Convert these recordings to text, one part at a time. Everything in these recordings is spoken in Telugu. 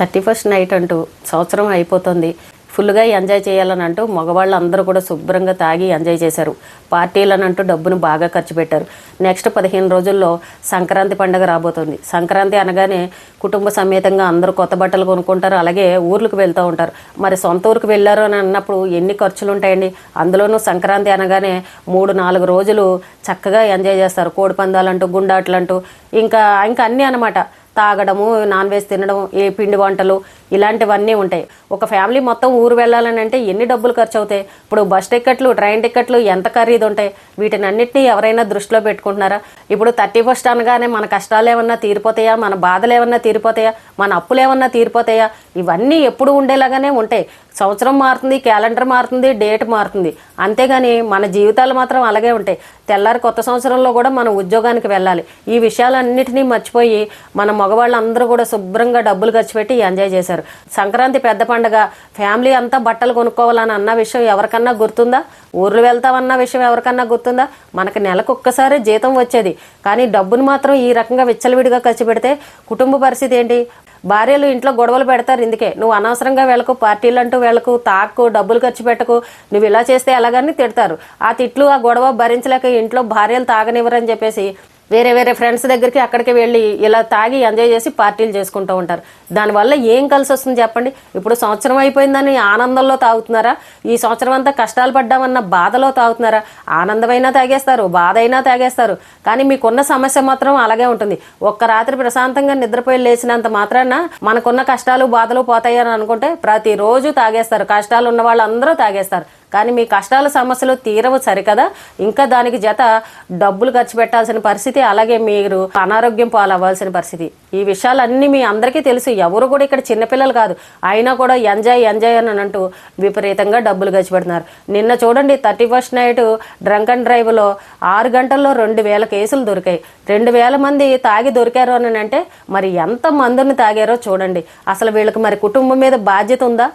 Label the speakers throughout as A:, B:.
A: థర్టీ ఫస్ట్ నైట్ అంటూ సంవత్సరం అయిపోతుంది. ఫుల్గా ఎంజాయ్ చేయాలని అంటూ మగవాళ్ళు అందరూ కూడా శుభ్రంగా తాగి ఎంజాయ్ చేశారు. పార్టీలను అంటూ డబ్బును బాగా ఖర్చు పెట్టారు. నెక్స్ట్ పదిహేను రోజుల్లో సంక్రాంతి పండుగ రాబోతుంది. సంక్రాంతి అనగానే కుటుంబ సమేతంగా అందరూ కొత్త బట్టలు కొనుక్కుంటారు. అలాగే ఊర్లకు వెళ్తూ ఉంటారు. మరి సొంత ఊరికి వెళ్ళారు అని అన్నప్పుడు ఎన్ని ఖర్చులు ఉంటాయండి అందులోనూ సంక్రాంతి అనగానే మూడు నాలుగు రోజులు చక్కగా ఎంజాయ్ చేస్తారు. కోడి పందాలంటూ గుండాట్లంటూ. ఇంకా ఇంకా అన్నీ అనమాట తాగడము నాన్ వెజ్ తినడం ఏ పిండి వంటలు ఇలాంటివన్నీ ఉంటాయి. ఒక ఫ్యామిలీ మొత్తం ఊరు వెళ్ళాలని అంటే ఎన్ని డబ్బులు ఖర్చు అవుతాయి ఇప్పుడు బస్ టికెట్లు ట్రైన్ టికెట్లు ఎంత ఖరీదు ఉంటాయి వీటిని అన్నింటినీ ఎవరైనా దృష్టిలో పెట్టుకుంటున్నారా? ఇప్పుడు థర్టీ ఫస్ట్ అనగానే మన కష్టాలు ఏమన్నా తీరిపోతాయా? మన బాధలు ఏమన్నా తీరిపోతాయా? మన అప్పులు ఏమన్నా తీరిపోతాయా? ఇవన్నీ ఎప్పుడు ఉండేలాగానే ఉంటాయి. సంవత్సరం మారుతుంది క్యాలెండర్ మారుతుంది డేట్ మారుతుంది. అంతేగాని మన జీవితాలు మాత్రం అలాగే ఉంటాయి. తెల్లారి కొత్త సంవత్సరంలో కూడా మనం ఉద్యోగానికి వెళ్ళాలి. ఈ విషయాలన్నిటినీ మర్చిపోయి మన మగవాళ్ళందరూ కూడా శుభ్రంగా డబ్బులు ఖర్చు పెట్టి ఎంజాయ్ చేశారు. సంక్రాంతి పెద్ద పండగ ఫ్యామిలీ అంతా బట్టలు కొనుక్కోవాలని అన్న విషయం ఎవరికన్నా గుర్తుందా? ఊర్లు వెళ్తామన్న విషయం ఎవరికన్నా గుర్తుందా? మనకు నెలకు ఒక్కసారి జీతం వచ్చేది. కానీ డబ్బును మాత్రం ఈ రకంగా విచ్చలవిడిగా ఖర్చు పెడితే కుటుంబ పరిస్థితి ఏంటి? భార్యలు ఇంట్లో గొడవలు పెడతారు ఇందుకే. నువ్వు అనవసరంగా వెళ్ళకు పార్టీలు అంటూ వెళ్ళకు తాకు డబ్బులు ఖర్చు పెట్టకు. నువ్వు ఇలా చేస్తే ఎలాగని తిడతారు. ఆ తిట్లు ఆ గొడవ భరించలేక ఇంట్లో భార్యలు తాగనివ్వరని చెప్పేసి వేరే వేరే ఫ్రెండ్స్ దగ్గరికి అక్కడికి వెళ్ళి ఇలా తాగి ఎంజాయ్ చేసి పార్టీలు చేసుకుంటూ ఉంటారు. దానివల్ల ఏం కలిసి వస్తుంది చెప్పండి? ఇప్పుడు సంవత్సరం అయిపోయిందని ఆనందంలో తాగుతున్నారా? ఈ సంవత్సరం అంతా కష్టాలు పడ్డామన్న బాధలో తాగుతున్నారా? ఆనందమైనా తాగేస్తారు బాధ అయినా తాగేస్తారు. కానీ మీకున్న సమస్య మాత్రం అలాగే ఉంటుంది. ఒక్క రాత్రి ప్రశాంతంగా నిద్రపోయి లేచినంత మాత్రాన మనకున్న కష్టాలు బాధలు పోతాయని అనుకుంటే ప్రతిరోజు తాగేస్తారు. కష్టాలు ఉన్న వాళ్ళందరూ తాగేస్తారు. కానీ మీ కష్టాల సమస్యలు తీరవు సరికదా. ఇంకా దానికి జత డబ్బులు ఖర్చు పెట్టాల్సిన పరిస్థితి అలాగే మీరు అనారోగ్యం పాలవ్వాల్సిన పరిస్థితి. ఈ విషయాలన్నీ మీ అందరికీ తెలుసు. ఎవరు కూడా ఇక్కడ చిన్నపిల్లలు కాదు. అయినా కూడా ఎంజాయ్ ఎంజాయ్ అని అంటూ విపరీతంగా డబ్బులు ఖర్చు పెడుతున్నారు. నిన్న చూడండి thirty first night drunk and డ్రైవ్లో ఆరు గంటల్లో రెండు వేల కేసులు దొరికాయి. రెండు వేల మంది తాగి దొరికారు అని అంటే మరి ఎంత మందిని తాగారో చూడండి. అసలు వీళ్ళకి మరి కుటుంబం మీద బాధ్యత ఉందా?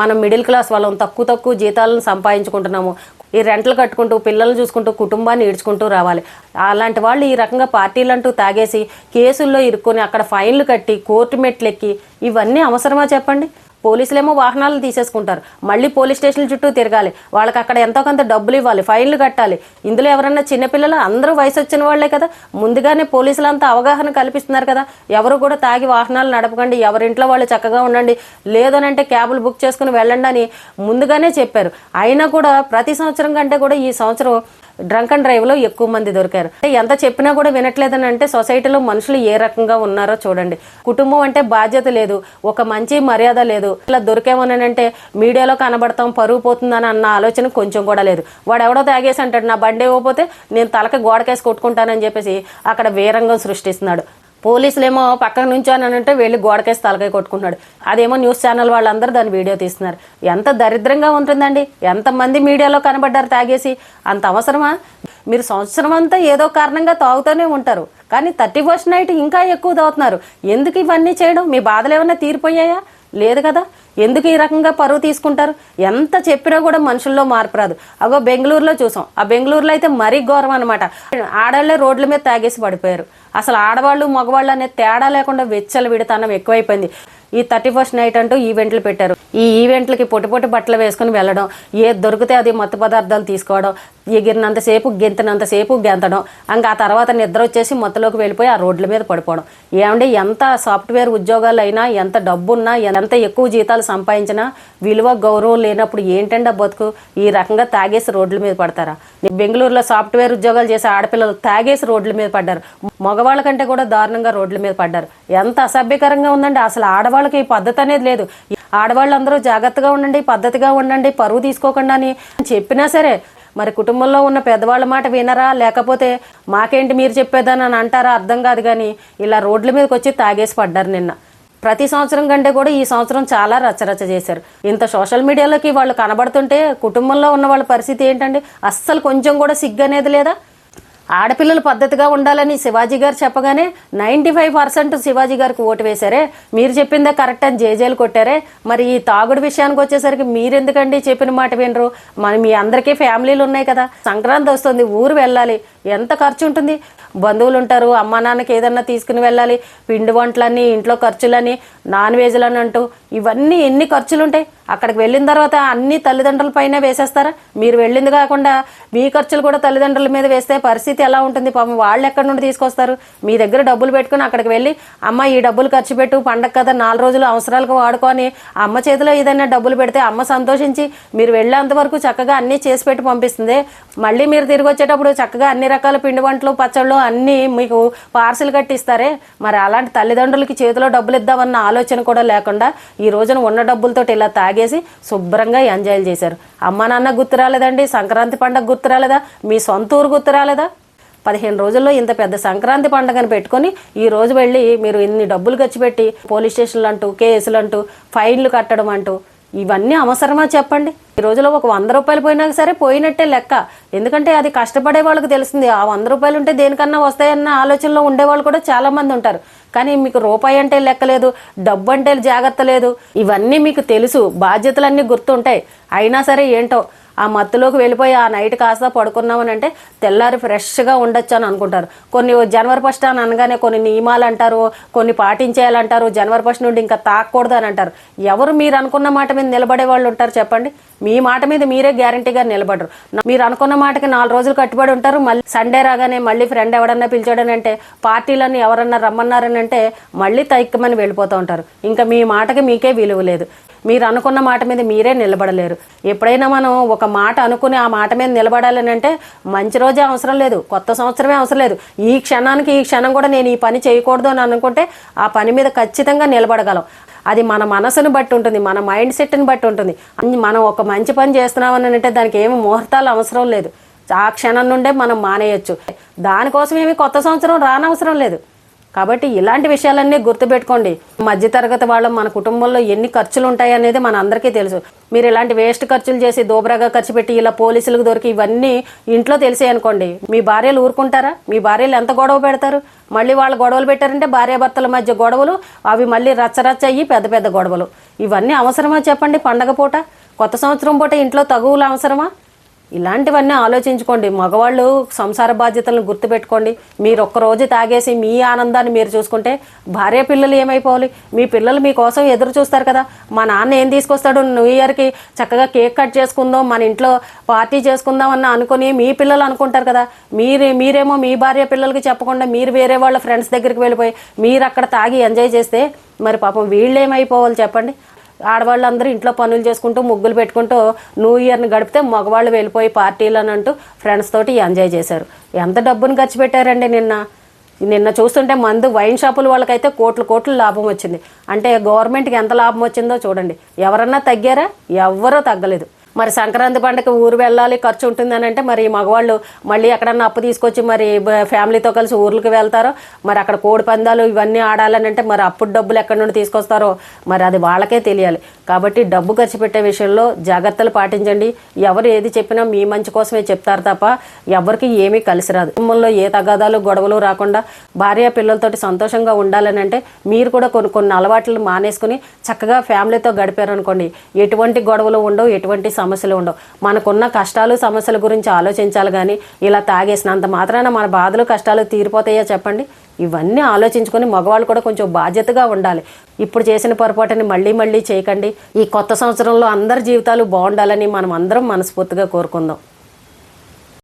A: మనం మిడిల్ క్లాస్ వాళ్ళం తక్కువ తక్కువ జీతాలను సంపాదించుకుంటున్నాము. ఈ రెంట్లు కట్టుకుంటూ పిల్లల్ని చూసుకుంటూ కుటుంబాన్ని ఈడ్చుకుంటూ రావాలి. అలాంటి వాళ్ళు ఈ రకంగా పార్టీలంటూ తాగేసి కేసుల్లో ఇరుక్కొని అక్కడ ఫైన్లు కట్టి కోర్టు మెట్లెక్కి ఇవన్నీ అవసరమా చెప్పండి? పోలీసులేమో వాహనాలు తీసేసుకుంటారు. మళ్ళీ పోలీస్ స్టేషన్ల చుట్టూ తిరగాలి. వాళ్ళకి అక్కడ ఎంతో కొంత డబ్బులు ఇవ్వాలి. ఫైన్లు కట్టాలి. ఇందులో ఎవరన్నా చిన్నపిల్లలు అందరూ వయసు వచ్చిన వాళ్ళే కదా. ముందుగానే పోలీసులంతా అవగాహన కల్పిస్తున్నారు కదా. ఎవరు కూడా తాగి వాహనాలు నడపకండి. ఎవరింట్లో వాళ్ళు చక్కగా ఉండండి. లేదనంటే క్యాబులు బుక్ చేసుకుని వెళ్ళండి అని ముందుగానే చెప్పారు. అయినా కూడా ప్రతి సంవత్సరం కంటే కూడా ఈ సంవత్సరం డ్రంక్ అండ్ డ్రైవ్లో ఎక్కువ మంది దొరికారు. అంటే ఎంత చెప్పినా కూడా వినట్లేదని అంటే సొసైటీలో మనుషులు ఏ రకంగా ఉన్నారో చూడండి. కుటుంబం అంటే బాధ్యత లేదు. ఒక మంచి మర్యాద లేదు. ఇలా దొరికేమని అంటే మీడియాలో కనబడతాం పరువు పోతుందని అన్న ఆలోచన కొంచెం కూడా లేదు. వాడు ఎవడో తాగేసి అంటాడు నా బండి ఇవ్వకపోతే నేను తలకి గోడకేసి కొట్టుకుంటానని చెప్పేసి అక్కడ వీరంగం సృష్టిస్తున్నాడు. పోలీసులేమో పక్కన నుంచి అని అంటే వెళ్ళి గోడకేసి తలకాయ కొట్టుకున్నాడు అదేమో న్యూస్ ఛానల్ వాళ్ళందరూ దాని వీడియో తీస్తున్నారు. ఎంత దరిద్రంగా ఉంటుందండి. ఎంతమంది మీడియాలో కనబడ్డారు తాగేసి. అంత అవసరమా? మీరు సంవత్సరం అంతా ఏదో కారణంగా తాగుతూనే ఉంటారు. కానీ థర్టీ ఫస్ట్ నైట్ ఇంకా ఎక్కువ తాగుతున్నారు. ఎందుకు ఇవన్నీ చేయడం? మీ బాధలు ఏమైనా తీరిపోయాయా? లేదు కదా. ఎందుకు ఈ రకంగా పరువు తీసుకుంటారు? ఎంత చెప్పినా కూడా మనుషుల్లో మార్పు రాదు. అగో బెంగళూరులో చూసాం. ఆ బెంగళూరులో అయితే మరీ ఘోరం అనమాట ఆడవాళ్ళే రోడ్ల మీద తాగేసి పడిపోయారు. అసలు ఆడవాళ్ళు మగవాళ్ళు అనే తేడా లేకుండా వెచ్చలు విడతనం ఎక్కువైపోయింది. ఈ థర్టీ ఫస్ట్ నైట్ అంటూ ఈవెంట్లు పెట్టారు. ఈ ఈవెంట్లకి పొట్టి పొట్టి బట్టలు వేసుకుని వెళ్ళడం ఏది దొరికితే అది మత్తు పదార్థాలు తీసుకోవడం ఎగిరినంతసేపు గెంతినంతసేపు గెంతడం ఇంకా ఆ తర్వాత నిద్ర వచ్చేసి మత్తులోకి వెళ్ళిపోయి ఆ రోడ్ల మీద పడిపోవడం. ఏమంటే ఎంత సాఫ్ట్వేర్ ఉద్యోగాలు అయినా ఎంత డబ్బున్నా ఎంత ఎక్కువ జీతాలు సంపాదించినా విలువ గౌరవం లేనప్పుడు ఏంటంటే ఆ బతుకు? ఈ రకంగా తాగేసి రోడ్ల మీద పడతారా? బెంగళూరులో సాఫ్ట్వేర్ ఉద్యోగాలు చేసే ఆడపిల్లలు తాగేసి రోడ్ల మీద పడ్డారు. మగవాళ్ళ కంటే కూడా దారుణంగా రోడ్ల మీద పడ్డారు. ఎంత అసభ్యకరంగా ఉందండి అసలు ఆడవాళ్ళు వాళ్ళకి ఈ పద్ధతి అనేది లేదు. ఆడవాళ్ళందరూ జాగ్రత్తగా ఉండండి పద్ధతిగా ఉండండి పరువు తీసుకోకుండా అని చెప్పినా సరే మరి కుటుంబంలో ఉన్న పెద్దవాళ్ళ మాట వినరా? లేకపోతే మాకేంటి మీరు చెప్పేదని అని అంటారా? అర్థం కాదు కానీ ఇలా రోడ్ల మీదకి వచ్చి తాగేసి పడ్డారు నిన్న. ప్రతి సంవత్సరం కంటే కూడా ఈ సంవత్సరం చాలా రచ్చరచ్చ చేశారు. ఇంత సోషల్ మీడియాలోకి వాళ్ళు కనబడుతుంటే కుటుంబంలో ఉన్న వాళ్ళ పరిస్థితి ఏంటండి? అస్సలు కొంచెం కూడా సిగ్గు అనేది లేదా? ఆడపిల్లలు పద్ధతిగా ఉండాలని శివాజీ గారు చెప్పగానే నైంటీ ఫైవ్ పర్సెంట్ శివాజీ గారికి ఓటు వేశారే. మీరు చెప్పిందే కరెక్ట్ అని జేజేలు కొట్టారే. మరి ఈ తాగుడు విషయానికి వచ్చేసరికి మీరెందుకండి చెప్పిన మాట వినరు? మరి మీ అందరికీ ఫ్యామిలీలు ఉన్నాయి కదా. సంక్రాంతి వస్తుంది ఊరు వెళ్ళాలి. ఎంత ఖర్చు ఉంటుంది? బంధువులు ఉంటారు అమ్మ నాన్నకి ఏదన్నా తీసుకుని వెళ్ళాలి పిండి వంటలని ఇంట్లో ఖర్చులని నాన్ వెజ్లని అంటూ ఇవన్నీ ఎన్ని ఖర్చులు ఉంటాయి అక్కడికి వెళ్ళిన తర్వాత అన్ని తల్లిదండ్రుల పైన వేసేస్తారా? మీరు వెళ్ళింది కాకుండా మీ ఖర్చులు కూడా తల్లిదండ్రుల మీద వేస్తే పరిస్థితి ఎలా ఉంటుంది? పాపం వాళ్ళు ఎక్కడి నుండి తీసుకొస్తారు? మీ దగ్గర డబ్బులు పెట్టుకుని అక్కడికి వెళ్ళి అమ్మ ఈ డబ్బులు ఖర్చు పెట్టు పండగ కదా నాలుగు రోజులు అవసరాలకు వాడుకొని అమ్మ చేతిలో ఏదైనా డబ్బులు పెడితే అమ్మ సంతోషించి మీరు వెళ్ళేంత వరకు చక్కగా అన్నీ చేసి పెట్టి పంపిస్తుంది. మళ్ళీ మీరు తిరిగి వచ్చేటప్పుడు చక్కగా అన్ని రకాల పిండి వంటలు పచ్చళ్ళు అన్నీ మీకు పార్సిల్ కట్టిస్తారే. మరి అలాంటి తల్లిదండ్రులకి చేతిలో డబ్బులు ఇద్దామన్న ఆలోచన కూడా లేకుండా ఈ రోజున ఉన్న డబ్బులతో ఇలా తాగేసి శుభ్రంగా ఎంజాయ్ చేశారు. అమ్మ నాన్న గుర్తు రాలేదండి? సంక్రాంతి పండగ గుర్తు రాలేదా? మీ సొంత ఊరు గుర్తు రాలేదా? పదిహేను రోజుల్లో ఇంత పెద్ద సంక్రాంతి పండుగను పెట్టుకొని ఈ రోజు వెళ్ళి మీరు ఇన్ని డబ్బులు ఖర్చు పెట్టి పోలీస్ స్టేషన్లు అంటూ కేసులు అంటూ ఫైన్లు కట్టడం అంటూ ఇవన్నీ అవసరమా చెప్పండి? ఈ రోజులో ఒక వంద రూపాయలు పోయినా సరే పోయినట్టే లెక్క. ఎందుకంటే అది కష్టపడే వాళ్ళకి తెలుస్తుంది. ఆ వంద రూపాయలు ఉంటే దేనికన్నా వస్తాయన్న ఆలోచనలో ఉండేవాళ్ళు కూడా చాలా మంది ఉంటారు. కానీ మీకు రూపాయి అంటే లెక్క లేదు డబ్బు అంటే జాగ్రత్త లేదు. ఇవన్నీ మీకు తెలుసు. బాధ్యతలన్నీ గుర్తుంటాయి. అయినా సరే ఏంటో ఆ మత్తులోకి వెళ్ళిపోయి ఆ నైట్ కాస్త పడుకున్నామని అంటే తెల్లారి ఫ్రెష్గా ఉండొచ్చు అని అనుకుంటారు. కొన్ని జనవరి ఫస్ట్ అని అనగానే కొన్ని నియమాలు అంటారు కొన్ని పాటించేయాలంటారు జనవరి ఫస్ట్ నుండి ఇంకా తాకూడదు అని అంటారు. ఎవరు మీరు అనుకున్న మాట మీద నిలబడే వాళ్ళు ఉంటారు చెప్పండి. మీ మాట మీద మీరే గ్యారంటీగా నిలబడరు. మీరు అనుకున్న మాటకి నాలుగు రోజులు కట్టుబడి ఉంటారు మళ్ళీ సండే రాగానే మళ్ళీ ఫ్రెండ్ ఎవడన్నా పిలిచాడని అంటే పార్టీలని ఎవరన్నా రమ్మన్నారని అంటే మళ్ళీ తైక్కమని వెళ్ళిపోతూ ఉంటారు. ఇంకా మీ మాటకి మీకే విలువ లేదు. మీరు అనుకున్న మాట మీద మీరే నిలబడలేరు. ఎప్పుడైనా మనం ఒక మాట అనుకుని ఆ మాట మీద నిలబడాలని అంటే మంచి రోజే అవసరం లేదు కొత్త సంవత్సరమే అవసరం లేదు. ఈ క్షణానికి ఈ క్షణం కూడా నేను ఈ పని చేయకూడదు అని అనుకుంటే ఆ పని మీద ఖచ్చితంగా నిలబడగలం. అది మన మనసును బట్టి ఉంటుంది మన మైండ్ సెట్ని బట్టి ఉంటుంది. అన్ని మనం ఒక మంచి పని చేస్తున్నామని అంటే దానికి ఏమి ముహూర్తాలు అవసరం లేదు. ఆ క్షణం నుండే మనం మానేయచ్చు. దానికోసం ఏమి కొత్త సంవత్సరం రానవసరం లేదు. కాబట్టి ఇలాంటి విషయాలన్నీ గుర్తుపెట్టుకోండి. మధ్యతరగతి వాళ్ళం మన కుటుంబంలో ఎన్ని ఖర్చులు ఉంటాయి అనేది మన అందరికీ తెలుసు. మీరు ఇలాంటి వేస్ట్ ఖర్చులు చేసి దోబరాగా ఖర్చు పెట్టి ఇలా పోలీసులకు దొరికి ఇవన్నీ ఇంట్లో తెలిసే అనుకోండి. మీ భార్యలు ఊరుకుంటారా? మీ భార్యలు ఎంత గొడవ పెడతారు? మళ్ళీ వాళ్ళు గొడవలు పెట్టారంటే భార్యాభర్తల మధ్య గొడవలు అవి మళ్ళీ రచ్చరచ్చ అయ్యి పెద్ద పెద్ద గొడవలు. ఇవన్నీ అవసరమా చెప్పండి? పండగ పూట? కొత్త సంవత్సరం పూట ఇంట్లో తగువులు అవసరమా? ఇలాంటివన్నీ ఆలోచించుకోండి. మగవాళ్ళు సంసార బాధ్యతలను గుర్తుపెట్టుకోండి. మీరు ఒక్కరోజు తాగేసి మీ ఆనందాన్ని మీరు చూసుకుంటే భార్య పిల్లలు ఏమైపోవాలి? మీ పిల్లలు మీకోసం ఎదురు చూస్తారు కదా. మా నాన్న ఏం తీసుకొస్తాడు? న్యూ ఇయర్కి చక్కగా కేక్ కట్ చేసుకుందాం మన ఇంట్లో పార్టీ చేసుకుందాం అన్న అనుకుని మీ పిల్లలు అనుకుంటారు కదా. మీరు మీరేమో మీ భార్య పిల్లలకి చెప్పకుండా మీరు వేరే వాళ్ళ ఫ్రెండ్స్ దగ్గరికి వెళ్ళిపోయి మీరు అక్కడ తాగి ఎంజాయ్ చేస్తే మరి పాపం వీళ్ళు ఏమైపోవాలి చెప్పండి? ఆడవాళ్ళందరూ ఇంట్లో పనులు చేసుకుంటూ ముగ్గులు పెట్టుకుంటూ న్యూ ఇయర్ని గడిపితే మగవాళ్ళు వెళ్ళిపోయి పార్టీలు అని అంటూ ఫ్రెండ్స్ తోటి ఎంజాయ్ చేశారు. ఎంత డబ్బును ఖర్చు పెట్టారండి నిన్న? నిన్న చూస్తుంటే మందు వైన్ షాపుల వాళ్ళకైతే కోట్లు కోట్లు లాభం వచ్చింది. అంటే గవర్నమెంట్కి ఎంత లాభం వచ్చిందో చూడండి. ఎవరన్నా తగ్గారా? ఎవ్వరూ తగ్గలేదు. మరి సంక్రాంతి పండుగ ఊరు వెళ్ళాలి ఖర్చు ఉంటుందని అంటే మరి మగవాళ్ళు మళ్ళీ ఎక్కడన్నా అప్పు తీసుకొచ్చి మరి ఫ్యామిలీతో కలిసి ఊర్లకు వెళ్తారో మరి అక్కడ కోడి పందాలు ఇవన్నీ ఆడాలని అంటే మరి అప్పుడు డబ్బులు ఎక్కడి నుండి తీసుకొస్తారో మరి అది వాళ్ళకే తెలియాలి. కాబట్టి డబ్బు ఖర్చు పెట్టే విషయంలో జాగ్రత్తలు పాటించండి. ఎవరు ఏది చెప్పినా మీ మంచి కోసమే చెప్తారు తప్ప ఎవరికి ఏమీ కలిసి రాదు. కుటుంబంలో ఏ తగాదాలు గొడవలు రాకుండా భార్య పిల్లలతోటి సంతోషంగా ఉండాలని అంటే మీరు కూడా కొన్ని కొన్ని అలవాట్లు మానేసుకుని చక్కగా ఫ్యామిలీతో గడిపారనుకోండి. ఎటువంటి గొడవలు ఉండవు ఎటువంటి సమస్యలు ఉండవు. మనకున్న కష్టాలు సమస్యల గురించి ఆలోచించాలి కానీ ఇలా తాగేసినంత మాత్రాన మన బాధలు కష్టాలు తీరిపోతాయా చెప్పండి. ఇవన్నీ ఆలోచించుకొని మగవాళ్ళు కూడా కొంచెం బాధ్యతగా ఉండాలి. ఇప్పుడు చేసిన పొరపాటుని మళ్ళీ మళ్ళీ చేయకండి. ఈ కొత్త సంవత్సరంలో అందరి జీవితాలు బాగుండాలని మనం అందరం మనస్ఫూర్తిగా కోరుకుందాం.